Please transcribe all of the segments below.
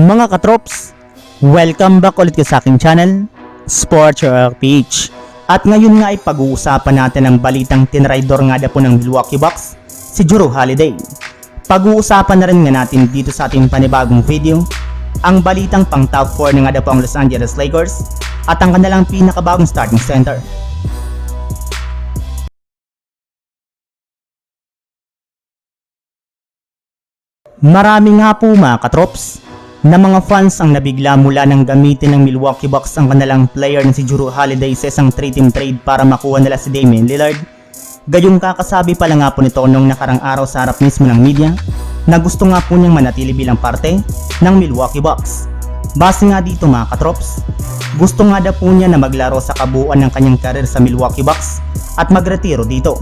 Mga katrops, welcome back ulit sa aking channel, Sports PH. At ngayon nga ay pag-uusapan natin ang balitang tinraidor nga po ng Milwaukee Bucks, si Jrue Holiday. Pag-uusapan na rin nga natin dito sa ating panibagong video, ang balitang pang top 4 na nga po ang Los Angeles Lakers at ang kanilang pinakabagong starting center. Marami nga po mga katrops na mga fans ang nabigla mula nang gamitin ng Milwaukee Bucks ang kanilang player na si Jrue Holiday sa isang 3-team trade para makuha nila si Damian Lillard. Gayong kakasabi pala nga po nito nung nakarang araw sa harap mismo ng media na gusto nga po niyang manatili bilang parte ng Milwaukee Bucks. Base nga dito mga katrops, gusto nga daw po niya na maglaro sa kabuuan ng kanyang karir sa Milwaukee Bucks at magretiro dito.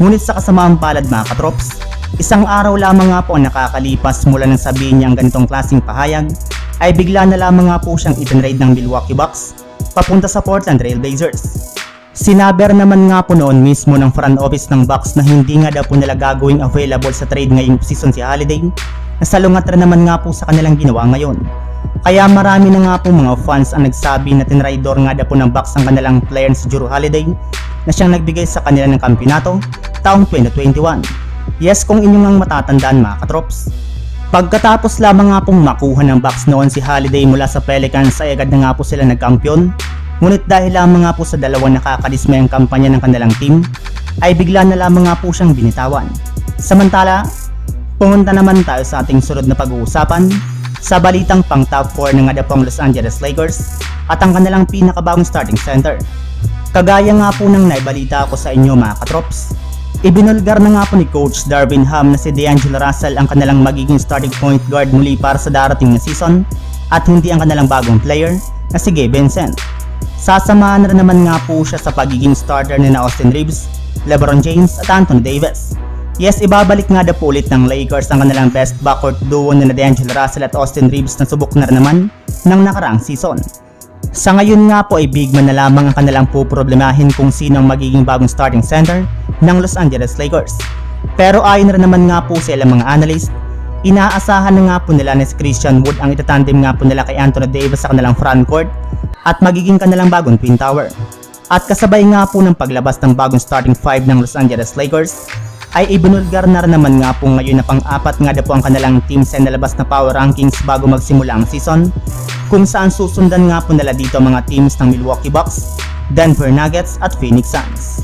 Ngunit sa kasamaang palad mga katrops, isang araw lamang nga po nakakalipas mula nang sabihin niya ang ganitong klaseng pahayag, ay bigla na lamang nga po siyang itinrade ng Milwaukee Bucks papunta sa Portland Trail Blazers. Sinaber naman nga po noon mismo ng front office ng Bucks na hindi nga daw po nila gagawing available sa trade ngayong season si Holiday na salungat rin naman nga po sa kanilang ginawa ngayon. Kaya marami na nga po mga fans ang nagsabi na tinraidor nga daw po ng Bucks ang kanilang player si Jrue Holiday na siyang nagbigay sa kanila ng kampyonato taong 2021. Yes kung inyong ang matatandaan mga katrops. Pagkatapos lamang nga pong makuha ng Bucks noon si Holiday mula sa Pelicans ay agad na nga po sila nagkampiyon Ngunit dahil lamang nga po sa dalawang nakakadismayang kampanya ng kanilang team, ay bigla na lamang nga po siyang binitawan. Samantala, pumunta naman tayo sa ating sunod na pag-uusapan sa balitang pang top 4 ng nga po ang Los Angeles Lakers at ang kanilang pinakabagong starting center. Kagaya nga po ng naibalita ko sa inyo mga katrops, ibinulgar na nga po ni Coach Darvin Ham na si D'Angelo Russell ang kanilang magiging starting point guard muli para sa darating na season at hindi ang kanilang bagong player na si Gabe Vincent. Sasamahan na rin naman nga po siya sa pagiging starter ni na Austin Reeves, LeBron James at Anthony Davis. Yes, ibabalik nga na po ulit ng Lakers ang kanilang best backcourt duo na D'Angelo Russell at Austin Reeves na subok na rin naman ng nakaraang season. Sa ngayon nga po ay big man na lamang ang kanilang poproblemahin kung sino ang magiging bagong starting center ng Los Angeles Lakers. Pero ayon rin naman nga po sa ilang mga analyst, inaasahan na nga po nila ni Christian Wood ang itatandem nga po nila kay Anthony Davis sa kanilang frontcourt at magiging kanilang bagong Twin Tower. At kasabay nga po ng paglabas ng bagong starting five ng Los Angeles Lakers, ay ibinulgar na rin naman nga po ngayon na pang-apat nga na po ang kanilang team sa nalabas na power rankings bago magsimula ang season, kung saan susundan nga po nila dito mga teams ng Milwaukee Bucks, Denver Nuggets at Phoenix Suns.